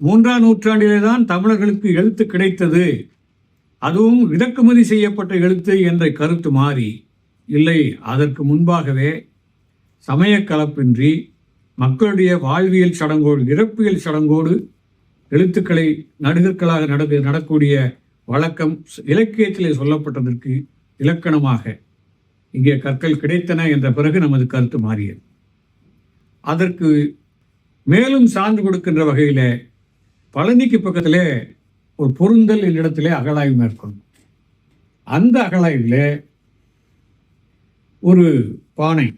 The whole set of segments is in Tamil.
மூன்றாம் நூற்றாண்டிலே தான் தமிழர்களுக்கு எழுத்து கிடைத்தது. அதுவும் இறக்குமதி செய்யப்பட்ட எழுத்து என்ற கருத்து மாறி இல்லை அதற்கு முன்பாகவே சமய கலப்பின்றி மக்களுடைய வாழ்வியல் சடங்கோடு இறப்பியல் சடங்கோடு எழுத்துக்களை நடுகர்களாக நடக்க நடக்கூடிய வழக்கம் இலக்கியத்திலே சொல்லப்பட்டதற்கு இலக்கணமாக இங்கே கற்கள் கிடைத்தன என்ற பிறகு நமது கருத்து மாறியது. அதற்கு மேலும் சான்று கொடுக்கின்ற வகையில் பழனிக்கு பக்கத்திலே ஒரு பொருந்தல் என்னிடத்திலே அகழாய்வு மேற்கொள்ளும். அந்த அகழாய்வில் ஒரு பானை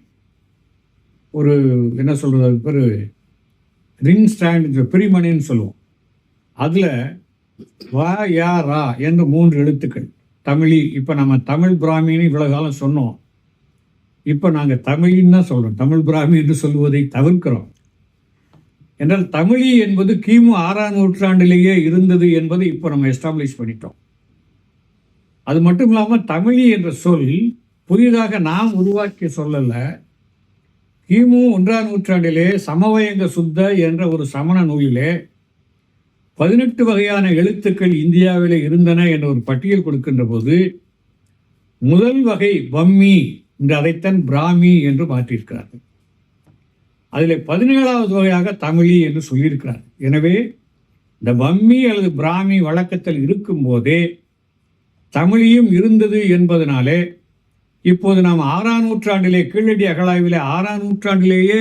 ஒரு என்ன சொல்கிறது அது பேர் ரிங் ஸ்டாண்ட் பிரிமணின்னு சொல்லுவோம். அதில் வா யா ரா என்ற மூன்று எழுத்துக்கள். தமிழி இப்போ நம்ம தமிழ் பிராமின்னு இவ்வளோ காலம் சொன்னோம். இப்போ நாங்கள் தமிழின்னு தான் சொல்கிறோம் தமிழ் பிராமி என்று தவிர்க்கிறோம். என்றால் தமிழி என்பது கிமு ஆறாம் நூற்றாண்டிலேயே இருந்தது என்பதை இப்போ நம்ம எஸ்டாப்ளிஷ் பண்ணிட்டோம். அது மட்டும் இல்லாமல் தமிழி என்ற சொல் புதிதாக நாம் உருவாக்கிய சொல்லலை. கிமு ஒன்றாம் நூற்றாண்டிலே சமவயங்க சுத்த என்ற ஒரு சமண நூலிலே பதினெட்டு வகையான எழுத்துக்கள் இந்தியாவிலே இருந்தன என்ற ஒரு பட்டியல் கொடுக்கின்ற போது முதல் வகை பம்மி என்று அதைத்தான் பிராமி என்று மாற்றியிருக்கிறார்கள். அதில் பதினேழாவது வகையாக தமிழி என்று சொல்லியிருக்கிறார். எனவே இந்த பம்மி அல்லது பிராமி வழக்கத்தில் இருக்கும்போதே தமிழியும் இருந்தது என்பதனாலே இப்போது நாம் ஆறாம் நூற்றாண்டிலே கீழடி அகழாய்விலே ஆறாம் நூற்றாண்டிலேயே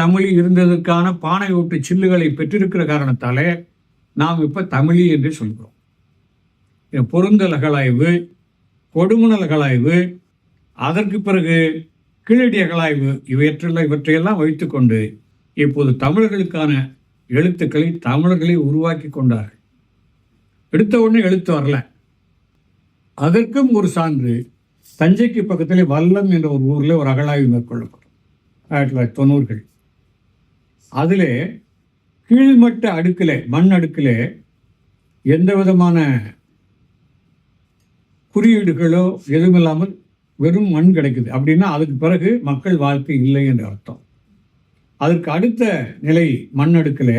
தமிழ் இருந்ததற்கான பானை ஓட்டு சில்லுகளை பெற்றிருக்கிற காரணத்தாலே நாம் இப்போ தமிழி என்று சொல்கிறோம். பொருந்தல் அகழாய்வு கொடுமுனல் அகழாய்வு அதற்கு பிறகு கீழடி அகழாய்வு இவற்றெல்லாம் இவற்றையெல்லாம் வைத்துக்கொண்டு இப்போது தமிழர்களுக்கான எழுத்துக்களை தமிழர்களை உருவாக்கி கொண்டார்கள். எடுத்த உடனே எழுத்து வரல. அதற்கும் ஒரு சான்று தஞ்சைக்கு பக்கத்தில் வல்லம் என்ற ஒரு ஊரில் ஒரு அகழாய்வு மேற்கொள்ளப்படும். ஆயிரத்தி தொள்ளாயிரத்தி தொண்ணூறுகள். அதில் கீழ்மட்ட அடுக்கில் மண் அடுக்கில் எந்த விதமான குறியீடுகளோ எதுவும் இல்லாமல் வெறும் மண் கிடைக்குது. அப்படின்னா அதுக்கு பிறகு மக்கள் வாழ்க்கை இல்லை என்று அர்த்தம். அதற்கு அடுத்த நிலை மண் அடுக்கில்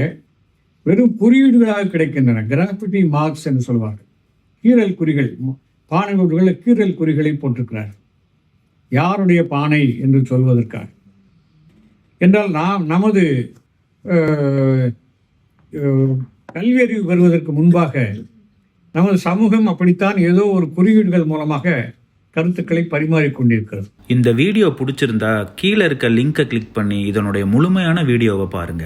வெறும் குறியீடுகளாக கிடைக்கின்றன. கிராஃபிட்டி மார்க்ஸ் என்று சொல்வார்கள் கீறல் குறிகள் பானை நோட்டுகளில் கீறல் குறிகளை போட்டிருக்கிறார்கள். யாருடைய பானை என்று சொல்வதற்காக. என்றால் நாம் நமது கல்வியறிவு பெறுவதற்கு முன்பாக நமது சமூகம் அப்படித்தான் ஏதோ ஒரு குறியீடுகள் மூலமாக கருத்துக்களை பரிமாறிக்கொண்டிருக்கிறது இந்த வீடியோ பிடிச்சிருந்தா கீழே இருக்க லிங்கை கிளிக் பண்ணி இதனுடைய முழுமையான வீடியோவை பாருங்க.